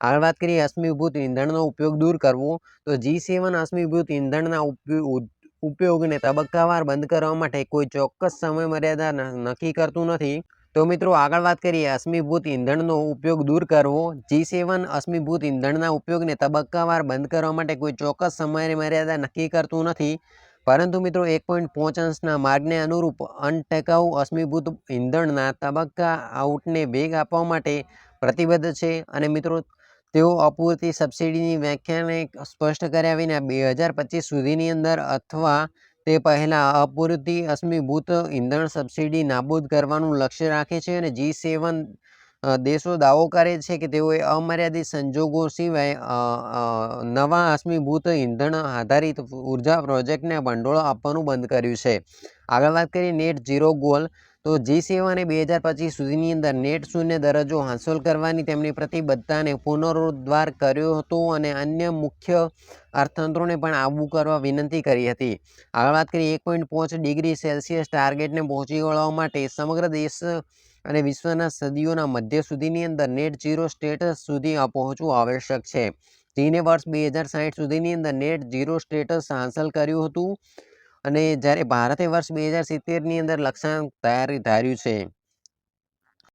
આગળ વાત કરીએ અશ્મિભૂત ઇંધણનો ઉપયોગ દૂર કરવો, તો જી સેવન અશ્મિભૂત ઉપયો- ઉપયોગને તબક્કાવાર બંધ કરવા માટે કોઈ ચોક્કસ સમય મર્યાદા નક્કી કરતું નથી. તો મિત્રો, આગળ વાત કરીએ અશ્મિભૂત ઇંધણનો ઉપયોગ દૂર કરવો. જી સેવન અશ્મિભૂત ઇંધણના ઉપયોગને તબક્કાવાર બંધ કરવા માટે કોઈ ચોક્કસ સમય મર્યાદા નક્કી કરતું નથી. પરંતુ મિત્રો, એક પોઈન્ટ પાંચ અંશના માર્ગને અનુરૂપ અનટકાઉ અશ્મિભૂત ઈંધણના તબક્કા આઉટને વેગ આપવા માટે પ્રતિબદ્ધ છે. અને મિત્રો તેઓ અપૂરતી સબસિડીની વ્યાખ્યાને સ્પષ્ટ કર્યા વિના બે હજાર પચીસ સુધીની અંદર અથવા તે પહેલાં અપૂરતી અશ્મિભૂત ઇંધણ સબસિડી નાબૂદ કરવાનું લક્ષ્ય રાખે છે અને જી સેવન દેશો દાવો કરે છે કે તેઓએ અમર્યાદિત સંજોગો સિવાય નવા અશ્મિભૂત ઇંધણ આધારિત ઊર્જા પ્રોજેક્ટને ભંડોળ આપવાનું બંધ કર્યું છે. આગળ વાત કરીએ નેટ ઝીરો ગોલ, તો જી સેવાને બે હજાર પચીસ સુધીની અંદર નેટ શૂન્ય દરજ્જો હાંસલ કરવાની તેમની પ્રતિબદ્ધતાને પુનરુદ્ધાર કર્યો હતો અને અન્ય મુખ્ય અર્થતંત્રોને પણ આબુ કરવા વિનંતી કરી હતી. આગળ વાત કરીએ એક પોઈન્ટ પાંચ ડિગ્રી સેલ્સિયસ ટાર્ગેટને પહોંચી વળવા માટે સમગ્ર દેશ અને વિશ્વના સદીઓના મધ્ય સુધીની અંદર નેટ ઝીરો સ્ટેટસ સુધી પહોંચવું આવશ્યક છે. ચીને વર્ષ બે હજાર સાઠ સુધીની અંદર નેટ ઝીરો સ્ટેટસ હાંસલ કર્યું હતું અને જ્યારે ભારતે વર્ષ બે હજાર સિત્તેરની અંદર લક્ષ્યાંક ધાર્યું છે